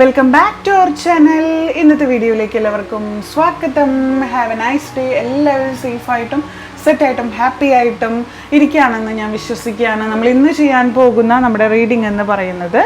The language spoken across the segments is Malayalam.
Welcome back to our channel. ഇന്നത്തെ വീഡിയോയിലേക്ക് എല്ലാവർക്കും സ്വാഗതം. ഹാവ് എ നൈസ് ഡേ എല്ലാവരും സേഫായിട്ടും സെറ്റായിട്ടും ഹാപ്പി ആയിട്ടും ഇരിക്കുകയാണെന്ന് ഞാൻ വിശ്വസിക്കുകയാണ്. നമ്മൾ ഇന്ന് ചെയ്യാൻ പോകുന്ന നമ്മുടെ റീഡിംഗ് എന്ന് പറയുന്നത്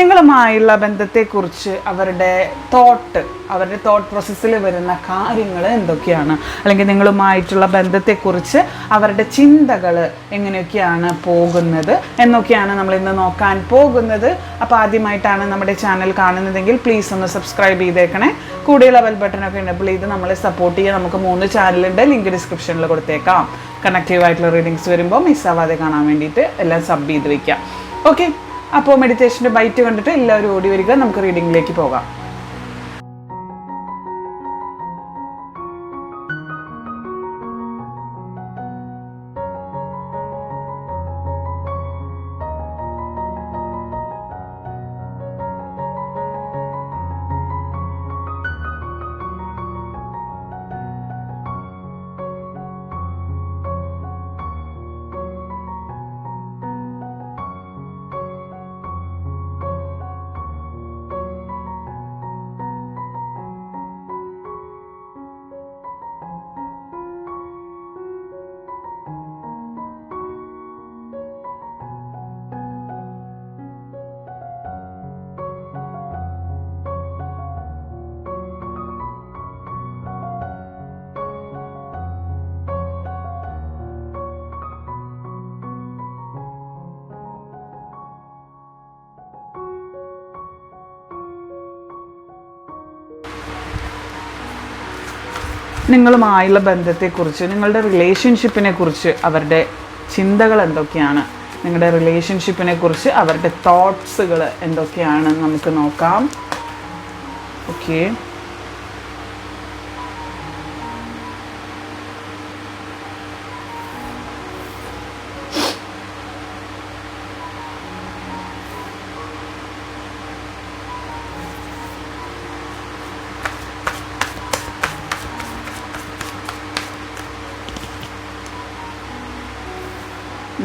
നിങ്ങളുമായുള്ള ബന്ധത്തെക്കുറിച്ച് അവരുടെ തോട്ട് അവരുടെ തോട്ട് പ്രോസസ്സിൽ വരുന്ന കാര്യങ്ങൾ എന്തൊക്കെയാണ്? അല്ലെങ്കിൽ നിങ്ങളുമായിട്ടുള്ള ബന്ധത്തെക്കുറിച്ച് അവരുടെ ചിന്തകൾ എങ്ങനെയൊക്കെയാണ് പോകുന്നത്? എന്നൊക്കെയാണ് നമ്മൾ ഇന്ന് നോക്കാൻ പോകുന്നത്. അപ്പോൾ ആദ്യമായിട്ടാണ് നമ്മുടെ ചാനൽ കാണുന്നതെങ്കിൽ പ്ലീസ് ഒന്ന് സബ്സ്ക്രൈബ് ചെയ്തേക്കണേ. കൂടെയുള്ള ബെൽ ബട്ടനൊക്കെ ഉണ്ട് അപ്പോൾ ഇത് നമ്മളെ സപ്പോർട്ട് ചെയ്യാൻ നമുക്ക് മൂന്ന് ചാനലുണ്ട് ലിങ്ക് ഡിസ്ക്രിപ്ഷനിൽ കൊടുത്തേക്കാം. കണക്റ്റീവ് ആയിട്ടുള്ള റീഡിങ്സ് വരുമ്പോൾ മിസ്സാവാതെ കാണാൻ വേണ്ടിയിട്ട് എല്ലാം സബ് ചെയ്ത് വയ്ക്കാം. ഓക്കെ അപ്പോൾ മെഡിറ്റേഷന്റെ ബൈറ്റ് കണ്ടിട്ട് എല്ലാവരും ഓടി വരിക. നമുക്ക് റീഡിങ്ങിലേക്ക് പോകാം. നിങ്ങളുമായുള്ള ബന്ധത്തെക്കുറിച്ച് നിങ്ങളുടെ റിലേഷൻഷിപ്പിനെ കുറിച്ച് അവരുടെ ചിന്തകൾ എന്തൊക്കെയാണ് നിങ്ങളുടെ റിലേഷൻഷിപ്പിനെ കുറിച്ച് അവരുടെ തോട്ട്സുകൾ എന്തൊക്കെയാണ് നമുക്ക് നോക്കാം. ഓക്കെ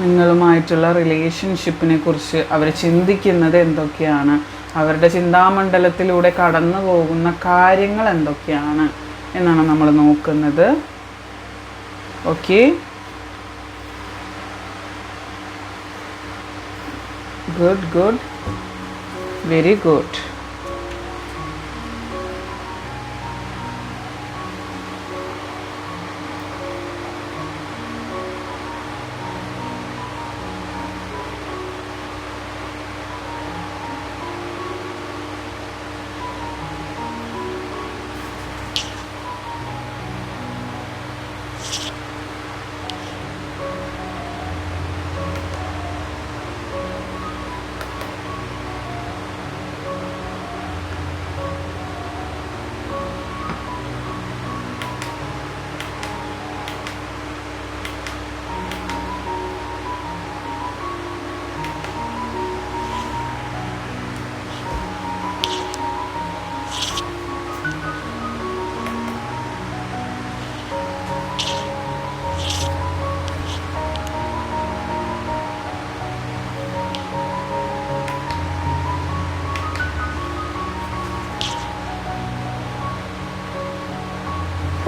നിങ്ങളുമായിട്ടുള്ള റിലേഷൻഷിപ്പിനെ കുറിച്ച് അവർ ചിന്തിക്കുന്നത് എന്തൊക്കെയാണ്? അവരുടെ ചിന്താമണ്ഡലത്തിലൂടെ കടന്നു പോകുന്ന കാര്യങ്ങൾ എന്തൊക്കെയാണ് എന്നാണ് നമ്മൾ നോക്കുന്നത്. Okay good good very good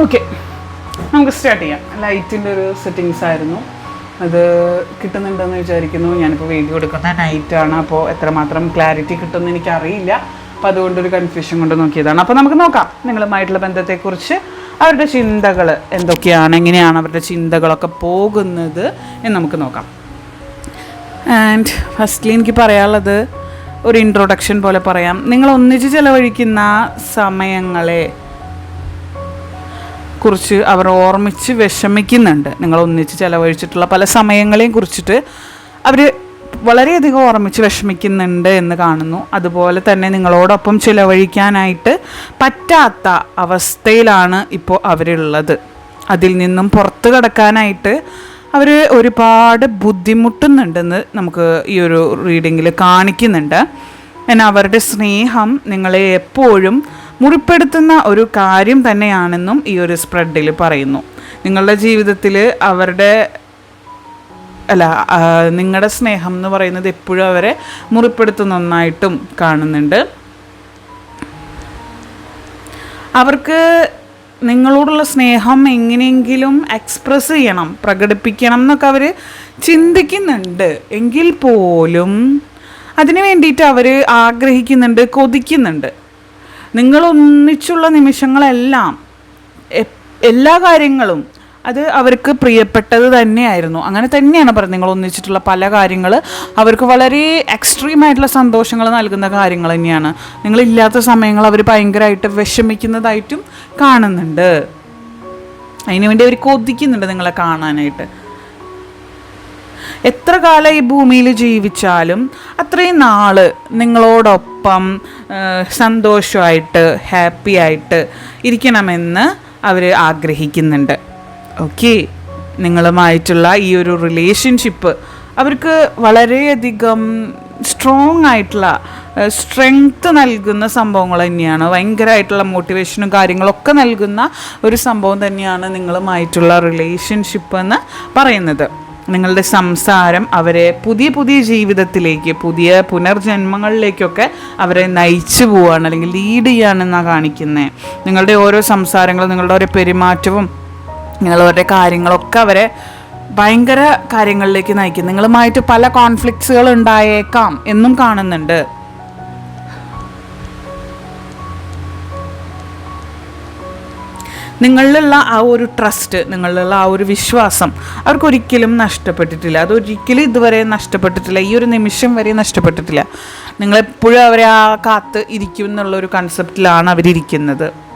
okay നമുക്ക് സ്റ്റാർട്ട് ചെയ്യാം. ലൈറ്റിന്റെ ഒരു സെറ്റിങ്സ് ആയിരുന്നു. അത് കിട്ടുന്നുണ്ടെന്ന് വിചാരിക്കുന്നു. ഞാനിപ്പോൾ വീഡിയോ എടുക്കുന്ന നൈറ്റാണ് അപ്പോൾ എത്രമാത്രം ക്ലാരിറ്റി കിട്ടുമെന്ന് എനിക്കറിയില്ല. അപ്പോൾ അതുകൊണ്ടൊരു കൺഫ്യൂഷൻ കൊണ്ട് നോക്കിയതാണ്. അപ്പോൾ നമുക്ക് നോക്കാം. നിങ്ങളുമായിട്ടുള്ള ബന്ധത്തെക്കുറിച്ച് അവരുടെ ചിന്തകൾ എന്തൊക്കെയാണ് എങ്ങനെയാണ് അവരുടെ ചിന്തകളൊക്കെ പോകുന്നത് എന്ന് നമുക്ക് നോക്കാം. ആൻഡ് ഫസ്റ്റ്ലി എനിക്ക് പറയാനുള്ളത് ഒരു ഇൻട്രൊഡക്ഷൻ പോലെ പറയാം. നിങ്ങൾ ഒന്നിച്ച് ചിലവഴിക്കുന്ന സമയങ്ങളെ കുറിച്ച് അവർ ഓർമ്മിച്ച് വിഷമിക്കുന്നുണ്ട്. നിങ്ങൾ ഒന്നിച്ച് ചിലവഴിച്ചിട്ടുള്ള പല സമയങ്ങളെയും കുറിച്ചിട്ട് അവർ വളരെയധികം ഓർമ്മിച്ച് വിഷമിക്കുന്നുണ്ട് എന്ന് കാണുന്നു. അതുപോലെ തന്നെ നിങ്ങളോടൊപ്പം ചിലവഴിക്കാനായിട്ട് പറ്റാത്ത അവസ്ഥയിലാണ് ഇപ്പോൾ അവരുള്ളത്. അതിൽ നിന്നും പുറത്തു കടക്കാനായിട്ട് അവർ ഒരുപാട് ബുദ്ധിമുട്ടുന്നുണ്ടെന്ന് നമുക്ക് ഈ ഒരു റീഡിങ്ങിൽ കാണിക്കുന്നുണ്ട്. എന്നാൽ അവരുടെ സ്നേഹം നിങ്ങളെ എപ്പോഴും മുറിപ്പെടുത്തുന്ന ഒരു കാര്യം തന്നെയാണെന്നും ഈ ഒരു സ്പ്രെഡിൽ പറയുന്നു. നിങ്ങളുടെ ജീവിതത്തിൽ അവരുടെ അല്ല നിങ്ങളുടെ സ്നേഹം എന്ന് പറയുന്നത് എപ്പോഴും അവരെ മുറിപ്പെടുത്തുന്ന ഒന്നായിട്ടും കാണുന്നുണ്ട്. അവർക്ക് നിങ്ങളോടുള്ള സ്നേഹം എങ്ങനെയെങ്കിലും എക്സ്പ്രസ് ചെയ്യണം പ്രകടിപ്പിക്കണം എന്നൊക്കെ അവർ ചിന്തിക്കുന്നുണ്ട്. എങ്കിൽ പോലും അതിനു വേണ്ടിയിട്ട് അവർ ആഗ്രഹിക്കുന്നുണ്ട് കൊതിക്കുന്നുണ്ട്. നിങ്ങൾ ഒന്നിച്ചുള്ള നിമിഷങ്ങളെല്ലാം എല്ലാ കാര്യങ്ങളും അത് അവർക്ക് പ്രിയപ്പെട്ടത് തന്നെയായിരുന്നു. അങ്ങനെ തന്നെയാണ് പറഞ്ഞത്. നിങ്ങൾ ഒന്നിച്ചിട്ടുള്ള പല കാര്യങ്ങൾ അവർക്ക് വളരെ എക്സ്ട്രീം ആയിട്ടുള്ള സന്തോഷങ്ങൾ നൽകുന്ന കാര്യങ്ങൾ തന്നെയാണ്. നിങ്ങളില്ലാത്ത സമയങ്ങൾ അവർ ഭയങ്കരമായിട്ട് വിഷമിക്കുന്നതായിട്ടും കാണുന്നുണ്ട്. അതിനുവേണ്ടി അവർ കൊതിക്കുന്നുണ്ട് നിങ്ങളെ കാണാനായിട്ട്. എത്ര കാലം ഈ ഭൂമിയിൽ ജീവിച്ചാലും അത്രയും നാൾ നിങ്ങളോടൊപ്പം ആ, സന്തോഷമായിട്ട് ഹാപ്പി ആയിട്ട് ഇരിക്കണമെന്ന് അവർ ആഗ്രഹിക്കുന്നുണ്ട്. ഓക്കെ? നിങ്ങളുമായിട്ടുള്ള ഈ ഒരു റിലേഷൻഷിപ്പ് അവർക്ക് വളരെയധികം സ്ട്രോങ് ആയിട്ടുള്ള സ്ട്രെങ്ത് നൽകുന്ന സംഭവങ്ങൾ തന്നെയാണ്. ഭയങ്കരമായിട്ടുള്ള മോട്ടിവേഷനും കാര്യങ്ങളൊക്കെ നൽകുന്ന ഒരു സംഭവം തന്നെയാണ് നിങ്ങളുമായിട്ടുള്ള റിലേഷൻഷിപ്പ് എന്ന് പറയുന്നത്. നിങ്ങളുടെ സംസാരം അവരെ പുതിയ പുതിയ ജീവിതത്തിലേക്ക് പുതിയ പുനർജന്മങ്ങളിലേക്കൊക്കെ അവരെ നയിച്ചു പോവുകയാണ് അല്ലെങ്കിൽ ലീഡ് ചെയ്യുകയാണെന്നാണ് കാണിക്കുന്നത് നിങ്ങളുടെ ഓരോ സംസാരങ്ങളും നിങ്ങളുടെ ഓരോ പെരുമാറ്റവും നിങ്ങളുടെ കാര്യങ്ങളൊക്കെ അവരെ ഭയങ്കര കാര്യങ്ങളിലേക്ക് നയിക്കും. നിങ്ങളുമായിട്ട് പല കോൺഫ്ലിക്ട്സുകൾ ഉണ്ടായേക്കാം എന്നും കാണുന്നുണ്ട്. നിങ്ങളിലുള്ള ആ ഒരു ട്രസ്റ്റ് നിങ്ങളിലുള്ള ആ ഒരു വിശ്വാസം അവർക്കൊരിക്കലും നഷ്ടപ്പെട്ടിട്ടില്ല. അതൊരിക്കലും ഇതുവരെ നഷ്ടപ്പെട്ടിട്ടില്ല. ഈ ഒരു നിമിഷം വരെ നഷ്ടപ്പെട്ടിട്ടില്ല. നിങ്ങളെപ്പോഴും അവരെ ആ കാത്ത് ഇരിക്കും എന്നുള്ള ഒരു കൺസെപ്റ്റിലാണ് അവരിരിക്കുന്നത്.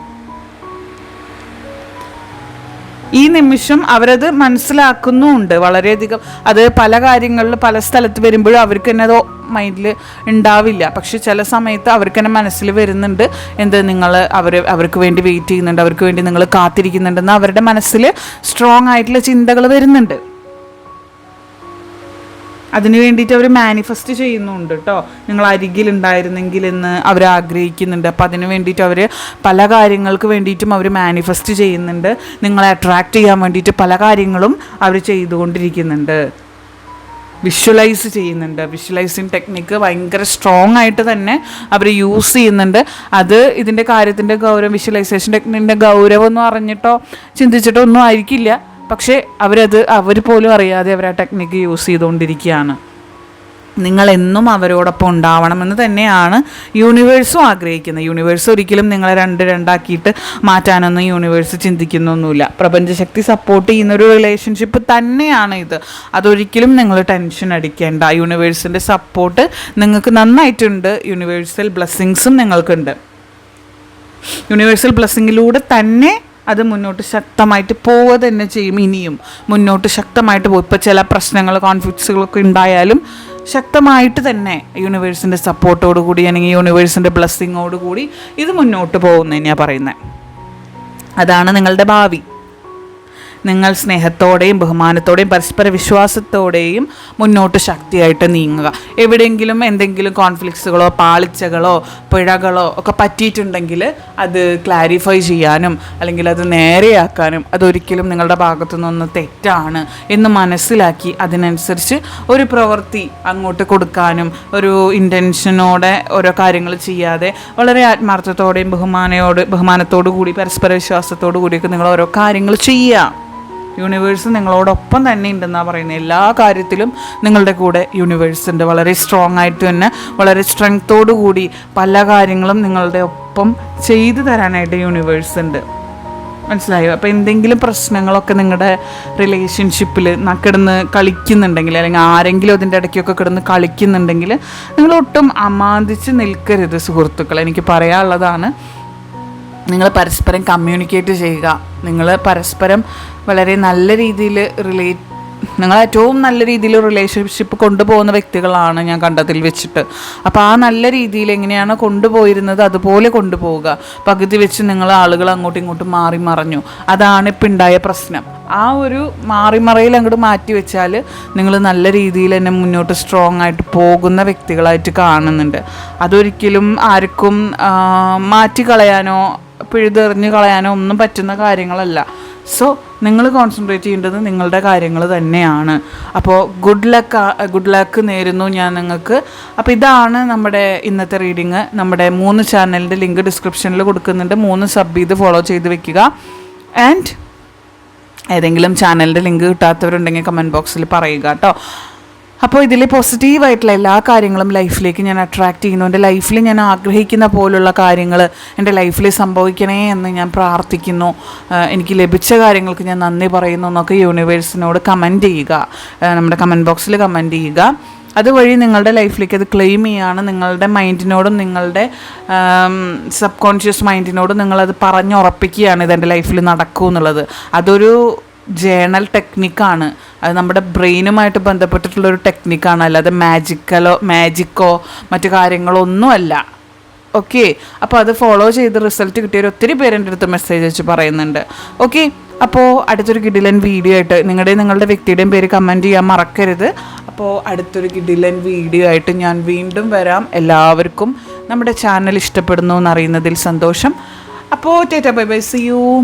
ഈ നിമിഷം അവരത് മനസ്സിലാക്കുന്നുമുണ്ട് വളരെയധികം. അത് പല കാര്യങ്ങളിൽ പല സ്ഥലത്ത് വരുമ്പോഴും അവർക്ക് തന്നെ അത് മൈൻഡിൽ ഉണ്ടാവില്ല പക്ഷെ ചില സമയത്ത് അവർക്ക് തന്നെ മനസ്സിൽ വരുന്നുണ്ട്. എന്ത് നിങ്ങൾ അവർ അവർക്ക് വേണ്ടി വെയിറ്റ് ചെയ്യുന്നുണ്ട് അവർക്ക് വേണ്ടി നിങ്ങൾ കാത്തിരിക്കുന്നുണ്ടെന്ന് അവരുടെ മനസ്സിൽ സ്ട്രോങ് ആയിട്ടുള്ള ചിന്തകൾ വരുന്നുണ്ട്. അതിന് വേണ്ടിയിട്ട് അവർ മാനിഫെസ്റ്റ് ചെയ്യുന്നുണ്ട് കേട്ടോ നിങ്ങൾ അരികിലുണ്ടായിരുന്നെങ്കിൽ എന്ന് അവർ ആഗ്രഹിക്കുന്നുണ്ട്. അപ്പോൾ അതിന് വേണ്ടിയിട്ട് അവർ പല കാര്യങ്ങൾക്ക് വേണ്ടിയിട്ടും അവർ മാനിഫെസ്റ്റ് ചെയ്യുന്നുണ്ട്. നിങ്ങളെ അട്രാക്റ്റ് ചെയ്യാൻ വേണ്ടിയിട്ട് പല കാര്യങ്ങളും അവർ ചെയ്തുകൊണ്ടിരിക്കുന്നുണ്ട്. വിഷ്വലൈസ് ചെയ്യുന്നുണ്ട്. വിഷ്വലൈസിങ് ടെക്നിക്ക് ഭയങ്കര സ്ട്രോങ് ആയിട്ട് തന്നെ അവർ യൂസ് ചെയ്യുന്നുണ്ട്. അത് ഇതിന്റെ കാര്യത്തിന്റെ ഗൗരവം വിഷ്വലൈസേഷൻ ടെക്നിക്കിന്റെ ഗൗരവം ഒന്നും അറിഞ്ഞിട്ടോ ചിന്തിച്ചിട്ടോ ഒന്നും ആയിരിക്കില്ല. പക്ഷേ അവരത് അവർ പോലും അറിയാതെ അവർ ആ ടെക്നിക്ക് യൂസ് ചെയ്തുകൊണ്ടിരിക്കുകയാണ്. നിങ്ങൾ എന്നും അവരോടൊപ്പം ഉണ്ടാവണമെന്ന് തന്നെയാണ് യൂണിവേഴ്സും ആഗ്രഹിക്കുന്നത്. യൂണിവേഴ്സ് ഒരിക്കലും നിങ്ങളെ രണ്ട് രണ്ടാക്കിയിട്ട് മാറ്റാനൊന്നും യൂണിവേഴ്സ് ചിന്തിക്കുന്നൊന്നുമില്ല. പ്രപഞ്ചശക്തി സപ്പോർട്ട് ചെയ്യുന്നൊരു റിലേഷൻഷിപ്പ് തന്നെയാണ് ഇത്. അതൊരിക്കലും നിങ്ങൾ ടെൻഷൻ അടിക്കേണ്ട. യൂണിവേഴ്സിന്റെ സപ്പോർട്ട് നിങ്ങൾക്ക് നന്നായിട്ടുണ്ട്. യൂണിവേഴ്സൽ ബ്ലെസ്സിങ്സും നിങ്ങൾക്കുണ്ട്. യൂണിവേഴ്സൽ ബ്ലെസ്സിങ്ങിലൂടെ തന്നെ അത് മുന്നോട്ട് ശക്തമായിട്ട് പോവുക തന്നെ ചെയ്യും ഇനിയും. മുന്നോട്ട് ശക്തമായിട്ട് പോകും ഇപ്പോൾ ചില പ്രശ്നങ്ങൾ കോൺഫ്ലിക്ട്സുകളൊക്കെ ഉണ്ടായാലും ശക്തമായിട്ട് തന്നെ യൂണിവേഴ്സിന്റെ സപ്പോർട്ടോട് കൂടി അല്ലെങ്കിൽ യൂണിവേഴ്സിന്റെ ബ്ലെസ്സിങ്ങോട് കൂടി ഇത് മുന്നോട്ട് പോകുന്നതിനാണ് പറയുന്നത് അതാണ് നിങ്ങളുടെ ഭാവി. നിങ്ങൾ സ്നേഹത്തോടെയും ബഹുമാനത്തോടെയും പരസ്പര വിശ്വാസത്തോടെയും മുന്നോട്ട് ശക്തിയായിട്ട് നീങ്ങുക. എവിടെയെങ്കിലും എന്തെങ്കിലും കോൺഫ്ലിക്ട്സുകളോ പാളിച്ചകളോ പിഴകളോ ഒക്കെ പറ്റിയിട്ടുണ്ടെങ്കിൽ അത് ക്ലാരിഫൈ ചെയ്യാനും അല്ലെങ്കിൽ അത് നേരെയാക്കാനും അതൊരിക്കലും നിങ്ങളുടെ ഭാഗത്തു നിന്ന് തെറ്റാണ് എന്ന് മനസ്സിലാക്കി അതിനനുസരിച്ച് ഒരു പ്രവൃത്തി അങ്ങോട്ട് കൊടുക്കാനും ഒരു ഇന്റൻഷനോടെ ഓരോ കാര്യങ്ങൾ ചെയ്യാതെ വളരെ ആത്മാർത്ഥത്തോടെയും ബഹുമാനയോട് ബഹുമാനത്തോടു കൂടി പരസ്പര വിശ്വാസത്തോടു കൂടിയൊക്കെ നിങ്ങൾ ഓരോ കാര്യങ്ങൾ ചെയ്യുക. യൂണിവേഴ്സ് നിങ്ങളോടൊപ്പം തന്നെ ഉണ്ടെന്നാണ് പറയുന്നത്. എല്ലാ കാര്യത്തിലും നിങ്ങളുടെ കൂടെ യൂണിവേഴ്സ് ഉണ്ട്. വളരെ സ്ട്രോങ് ആയിട്ട് തന്നെ വളരെ സ്ട്രെങ്ത്തോടു കൂടി പല കാര്യങ്ങളും നിങ്ങളുടെ ഒപ്പം ചെയ്തു തരാനായിട്ട് യൂണിവേഴ്സ് ഉണ്ട്. മനസ്സിലായോ? അപ്പോൾ എന്തെങ്കിലും പ്രശ്നങ്ങളൊക്കെ നിങ്ങളുടെ റിലേഷൻഷിപ്പിൽ കിടന്ന് കളിക്കുന്നുണ്ടെങ്കിൽ അല്ലെങ്കിൽ ആരെങ്കിലും അതിന്റെ ഇടയ്ക്കൊക്കെ കിടന്ന് കളിക്കുന്നുണ്ടെങ്കിൽ നിങ്ങൾ ഒട്ടും അമാന്തിച്ച് നിൽക്കരുത് സുഹൃത്തുക്കൾ എനിക്ക് പറയാനുള്ളതാണ് നിങ്ങൾ പരസ്പരം കമ്മ്യൂണിക്കേറ്റ് ചെയ്യുക. നിങ്ങൾ പരസ്പരം വളരെ നല്ല രീതിയിൽ റിലേറ്റ് നിങ്ങൾ ഏറ്റവും നല്ല രീതിയിൽ റിലേഷൻഷിപ്പ് കൊണ്ടുപോകുന്ന വ്യക്തികളാണ് ഞാൻ കണ്ടതിൽ വെച്ചിട്ട്. അപ്പോൾ ആ നല്ല രീതിയിൽ എങ്ങനെയാണ് കൊണ്ടുപോയിരുന്നത് അതുപോലെ കൊണ്ടുപോവുക. പകുതി വെച്ച് നിങ്ങൾ ആളുകൾ അങ്ങോട്ടും ഇങ്ങോട്ടും മാറി മറഞ്ഞു. അതാണ് ഇപ്പം ഉണ്ടായ പ്രശ്നം. ആ ഒരു മാറിമറയിൽ അങ്ങോട്ട് മാറ്റി വെച്ചാൽ നിങ്ങൾ നല്ല രീതിയിൽ തന്നെ മുന്നോട്ട് സ്ട്രോങ് ആയിട്ട് പോകുന്ന വ്യക്തികളായിട്ട് കാണുന്നുണ്ട്. അതൊരിക്കലും ആർക്കും മാറ്റിക്കളയാനോ മാറ്റി കളയാനോ പിഴുതെറിഞ്ഞ് കളയാനോ ഒന്നും പറ്റുന്ന കാര്യങ്ങളല്ല. സോ നിങ്ങൾ കോൺസെൻട്രേറ്റ് ചെയ്യേണ്ടത് നിങ്ങളുടെ കാര്യങ്ങൾ തന്നെയാണ്. അപ്പോൾ ഗുഡ് ലക്ക് ഗുഡ് ലക്ക് നേരുന്നു ഞാൻ നിങ്ങൾക്ക്. അപ്പോൾ ഇതാണ് നമ്മുടെ ഇന്നത്തെ റീഡിങ് നമ്മുടെ മൂന്ന് ചാനലിന്റെ ലിങ്ക് ഡിസ്ക്രിപ്ഷനിൽ കൊടുക്കുന്നുണ്ട്. മൂന്ന് സബ് ചെയ്ത് ഫോളോ ചെയ്ത് വെക്കുക. ആൻഡ് ഏതെങ്കിലും ചാനലിന്റെ ലിങ്ക് കിട്ടാത്തവരുണ്ടെങ്കിൽ കമന്റ് ബോക്സിൽ പറയുക കേട്ടോ. അപ്പോൾ ഇതിൽ പോസിറ്റീവായിട്ടുള്ള എല്ലാ കാര്യങ്ങളും ലൈഫിലേക്ക് ഞാൻ അട്രാക്റ്റ് ചെയ്യുന്നു. എന്റെ ലൈഫിൽ ഞാൻ ആഗ്രഹിക്കുന്ന പോലുള്ള കാര്യങ്ങൾ എന്റെ ലൈഫിൽ സംഭവിക്കണേ എന്ന് ഞാൻ പ്രാർത്ഥിക്കുന്നു. എനിക്ക് ലഭിച്ച കാര്യങ്ങൾക്ക് ഞാൻ നന്ദി പറയുന്നു എന്നൊക്കെ യൂണിവേഴ്സിനോട് കമന്റ് ചെയ്യുക. നമ്മുടെ കമന്റ് ബോക്സിൽ കമന്റ് ചെയ്യുക. അതുവഴി നിങ്ങളുടെ ലൈഫിലേക്ക് അത് ക്ലെയിം ചെയ്യാണ്. നിങ്ങളുടെ മൈൻഡിനോടും നിങ്ങളുടെ സബ് കോൺഷ്യസ് മൈൻഡിനോടും നിങ്ങളത് പറഞ്ഞുറപ്പിക്കുകയാണ് ഇതെന്റെ ലൈഫിൽ നടക്കൂ എന്നുള്ളത് അതൊരു ജേണൽ ടെക്നിക്കാണ്. അത് നമ്മുടെ ബ്രെയിനുമായിട്ട് ബന്ധപ്പെട്ടിട്ടുള്ള ഒരു ടെക്നിക്കാണ്. അല്ലാതെ മാജിക്കലോ മാജിക്കോ മറ്റു കാര്യങ്ങളോ ഒന്നുമല്ല ഓക്കെ അപ്പോൾ അത് ഫോളോ ചെയ്ത് റിസൾട്ട് കിട്ടിയവർ ഒത്തിരി പേര് എന്റെ അടുത്ത് മെസ്സേജ് വെച്ച് പറയുന്നുണ്ട്. ഓക്കെ അപ്പോൾ അടുത്തൊരു കിഡിലൻ വീഡിയോ ആയിട്ട് നിങ്ങളുടെയും നിങ്ങളുടെ വ്യക്തിയുടെയും പേര് കമന്റ് ചെയ്യാൻ മറക്കരുത്. അപ്പോൾ അടുത്തൊരു കിഡിലൻ വീഡിയോ ആയിട്ട് ഞാൻ വീണ്ടും വരാം. എല്ലാവർക്കും നമ്മുടെ ചാനൽ ഇഷ്ടപ്പെടുന്നു എന്നറിയുന്നതിൽ സന്തോഷം. അപ്പോൾ ta ta bye bye. See you